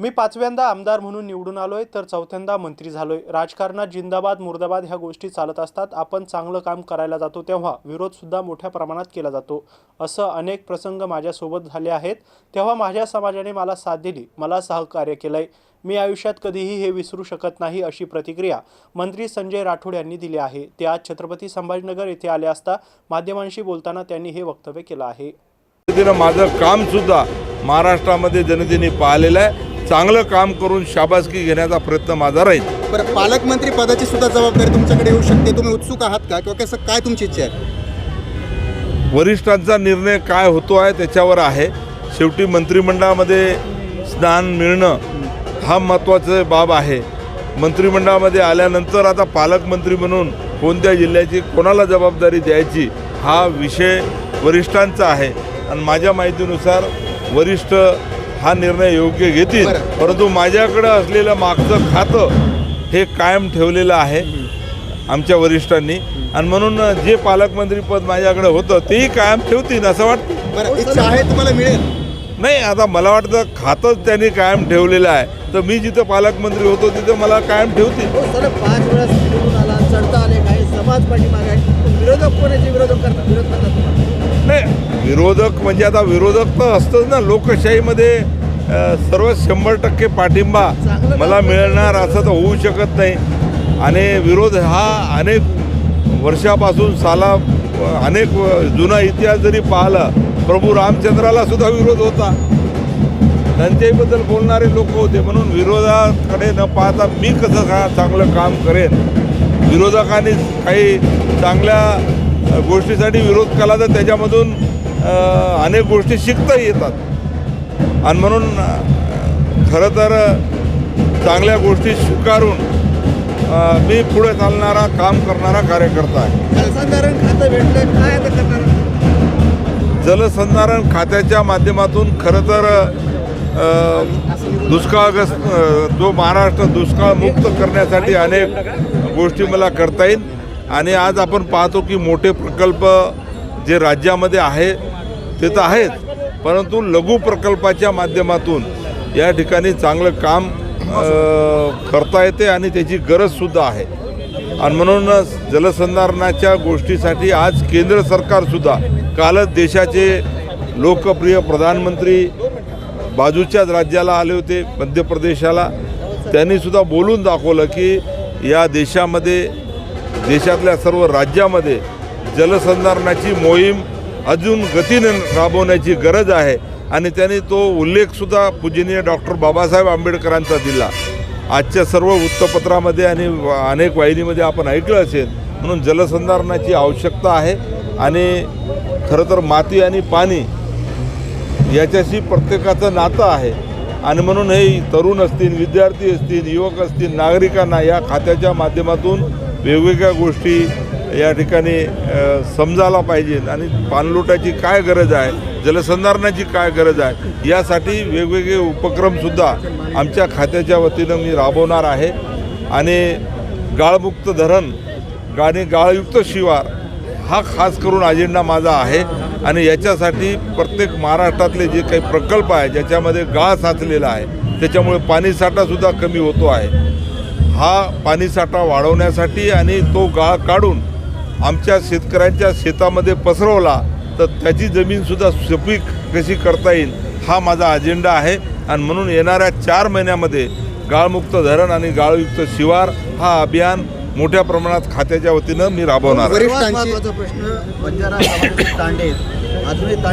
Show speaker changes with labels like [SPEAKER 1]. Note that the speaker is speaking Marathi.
[SPEAKER 1] मी पाचव्यांदा आमदार म्हणून निवडून आलोय तर चौथ्यांदा मंत्री झालोय. राजकारणात जिंदाबाद मुर्दाबाद ह्या गोष्टी चालत असतात. आपण चांगलं काम करायला जातो तेव्हा विरोध सुद्धा मोठ्या प्रमाणात केला जातो. असं अनेक प्रसंग माझ्यासोबत झाले आहेत. तेव्हा माझ्या समाजाने मला साथ दिली मला सहकार्य केलंय. मी आयुष्यात कधीही हे विसरू शकत नाही अशी प्रतिक्रिया मंत्री संजय राठोड यांनी दिली आहे. ते आज छत्रपती संभाजीनगर येथे आले असता माध्यमांशी बोलताना त्यांनी हे वक्तव्य केलं आहे.
[SPEAKER 2] माझं काम सुद्धा महाराष्ट्रामध्ये जनतेने पाहिलेलं आहे. चांगलं काम करून शाबासकी घेण्याचा प्रयत्न माझा राहील.
[SPEAKER 3] बरं पालकमंत्री पदाची सुद्धा जबाबदारी तुमच्याकडे येऊ शकते. तुम्ही उत्सुक आहात का? किंवा कसं काय तुमची इच्छा आहे?
[SPEAKER 2] वरिष्ठांचा निर्णय काय होतो आहे त्याच्यावर आहे. शेवटी मंत्रिमंडळामध्ये स्नान मिळणं हा महत्त्वाचं बाब आहे. मंत्रिमंडळामध्ये आल्यानंतर आता पालकमंत्री म्हणून कोणत्या जिल्ह्याची कोणाला जबाबदारी द्यायची हा विषय वरिष्ठांचा आहे. आणि माझ्या माहितीनुसार वरिष्ठ हा निर्णय योग्य घेतील. परंतु माझ्याकडं असलेलं मागचं खातं हे कायम ठेवलेलं आहे आमच्या वरिष्ठांनी. आणि म्हणून जे पालकमंत्रीपद माझ्याकडे होतं तेही कायम ठेवतील असं वाटतं.
[SPEAKER 3] बरं इच्छा आहे तुम्हाला मिळेल?
[SPEAKER 2] नाही आता मला वाटतं खातंच त्यांनी कायम ठेवलेलं आहे. तर मी जिथं पालकमंत्री होतो तिथं मला कायम ठेवतील.
[SPEAKER 4] हो सर पाच वेळा निवडून आला चढता आले काही समाज पाठीमागे विरोधक कोणाचे विरोधक करतात? विरोध करतात तुम्हाला.
[SPEAKER 2] नाही विरोधक म्हणजे आता विरोधक तर असतंच ना लोकशाहीमध्ये सर्व शंभर टक्के पाठिंबा मला मिळणार असं तर होऊ शकत नाही. आणि विरोध हा अनेक वर्षापासून साला अनेक जुना इतिहास जरी पाहिला प्रभू रामचंद्राला सुद्धा विरोध होता. त्यांच्याबद्दल बोलणारे लोक होते. म्हणून विरोधाकडे न पाहता मी कसं का चांगलं काम करेन? विरोधकांनी काही चांगल्या गोष्टीसाठी विरोध केला तर त्याच्यामधून अनेक गोष्टी शिकता येतात. आणि म्हणून खरं तर चांगल्या गोष्टी स्वीकारून मी पुढे चालणारा काम करणारा कार्यकर्ता आहे.
[SPEAKER 4] जलसंधारण खातं भेटलं काय करणार?
[SPEAKER 2] जलसंधारण खात्याच्या माध्यमातून खरं तर दुष्काळग्रस्त जो महाराष्ट्र दुष्काळ मुक्त करण्यासाठी अनेक गोष्टी मला करता येईल. आणि आज आपण पाहतो की मोठे प्रकल्प जे राज्यामध्ये आहे ते तर आहेत परंतु लघु प्रकल्पाच्या माध्यमातून या ठिकाणी चांगलं काम करता येते आणि त्याची गरजसुद्धा आहे. आणि म्हणूनच जलसंधारणाच्या गोष्टीसाठी आज केंद्र सरकारसुद्धा कालच देशाचे लोकप्रिय प्रधानमंत्री बाजूच्याच राज्याला आले होते मध्य प्रदेशाला. त्यांनीसुद्धा बोलून दाखवलं की या देशामध्ये देशातल्या सर्व राज्यामध्ये जलसंधारणाची मोहीम अजून गतीने राबवण्याची गरज आहे. आणि त्यांनी तो उल्लेखसुद्धा पूजनीय डॉक्टर बाबासाहेब आंबेडकरांचा दिला. आजच्या सर्व वृत्तपत्रामध्ये आणि अनेक वाहिनीमध्ये आपण ऐकलं असेल म्हणून जलसंधारणाची आवश्यकता आहे. आणि खरं तर माती आणि पाणी याच्याशी प्रत्येकाचं नातं आहे. आणि म्हणून हे तरुण असतील विद्यार्थी असतील युवक असतील नागरिकांना या खात्याच्या माध्यमातून वेगवेगळ्या गोष्टी या ठिकाणी समजायला पाहिजेत. आणि पाणलोटाची काय गरज आहे जलसंधारणाची काय गरज आहे यासाठी वेगवेगळे उपक्रमसुद्धा आमच्या खात्याच्या वतीनं मी राबवणार आहे. आणि गाळमुक्त धरण गाणी गाळयुक्त शिवार हा खास करून अजेंडा माझा आहे. आणि याच्यासाठी प्रत्येक महाराष्ट्रातले जे काही प्रकल्प आहे ज्याच्यामध्ये गाळ साचलेला आहे त्याच्यामुळे पाणीसाठासुद्धा कमी होतो आहे. हा पाणीसाठा वाढवण्यासाठी आणि तो गाळ काढून आमच्या शेतकऱ्यांच्या शेतामध्ये पसरवला तर त्याची जमीनसुद्धा सुपीक कशी करता येईल हा माझा अजेंडा आहे. आणि म्हणून येणाऱ्या चार महिन्यामध्ये गाळमुक्त धरण आणि गाळयुक्त शिवार हा अभियान मोठ्या प्रमाणात खात्याच्या वतीनं मी राबवणार आहे
[SPEAKER 4] प्रश्न बंजारा समाजाचे तांडे. अजूनही तांडे